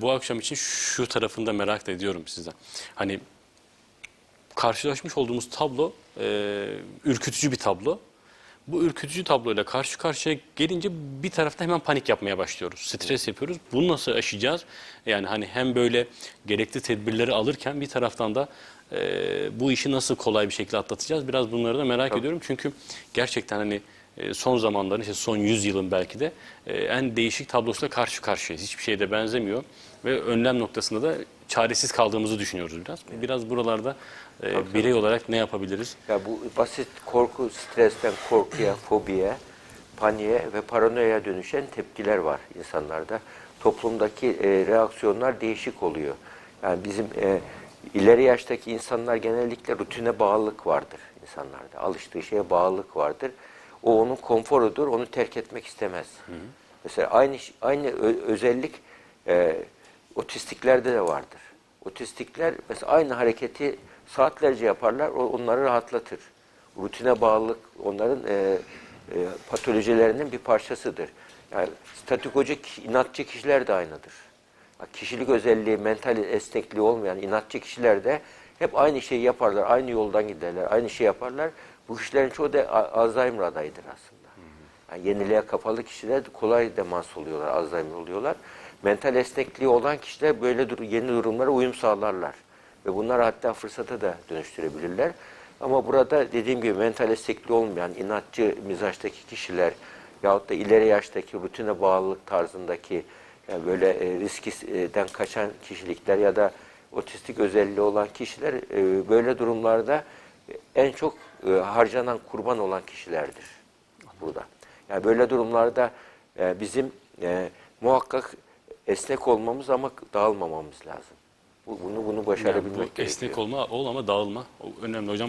bu akşam için şu tarafını da merak da ediyorum sizden. Hani karşılaşmış olduğumuz tablo e, ürkütücü bir tablo. Bu ürkütücü tabloyla karşı karşıya gelince bir tarafta hemen panik yapmaya başlıyoruz. Stres yapıyoruz. Bunu nasıl aşacağız? Yani hani hem böyle gerekli tedbirleri alırken bir taraftan da e, bu işi nasıl kolay bir şekilde atlatacağız? Biraz bunları da merak ediyorum. Çünkü gerçekten hani son zamanların işte son 100 yılın belki de e, en değişik tablosuyla karşı karşıyayız. Hiçbir şeye de benzemiyor ve önlem noktasında da çaresiz kaldığımızı düşünüyoruz biraz. Biraz buralarda e, birey olarak ne yapabiliriz? Ya bu basit korku, stresten korkuya, fobiye, paniğe ve paranoya dönüşen tepkiler var insanlarda. Toplumdaki e, reaksiyonlar değişik oluyor. Yani bizim e, ileri yaştaki insanlar genellikle rutine bağlılık vardır insanlarda. Alıştığı şeye bağlılık vardır. O onun konforudur, onu terk etmek istemez. Mesela aynı aynı özellik e, otistiklerde de vardır. Otistikler mesela aynı hareketi saatlerce yaparlar, o onları rahatlatır. Rutine bağlılık onların e, e, patolojilerinin bir parçasıdır. Yani statikocu, inatçı kişiler de aynıdır. Kişilik özelliği, mental esnekliği olmayan inatçı kişiler de hep aynı şeyi yaparlar, aynı yoldan giderler, aynı şey yaparlar. Bu kişilerin çoğu da Alzheimer adayıdır aslında. Yani yeniliğe kapalı kişiler kolay demans oluyorlar, Alzheimer oluyorlar. Mental esnekliği olan kişiler böyle dur- yeni durumlara uyum sağlarlar. Ve bunlar hatta fırsata da dönüştürebilirler. Ama burada dediğim gibi mental esnekliği olmayan inatçı mizaçtaki kişiler yahut da ileri yaştaki rutine bağlılık tarzındaki yani böyle e, riskiden kaçan kişilikler ya da otistik özelliği olan kişiler e, böyle durumlarda en çok e, harcanan kurban olan kişilerdir burada. Yani böyle durumlarda e, bizim e, muhakkak esnek olmamız ama dağılmamamız lazım. Bu, bunu bunu Yani başarabilmek bu gerekiyor. esnek olma, ol ama dağılma. O önemli hocam.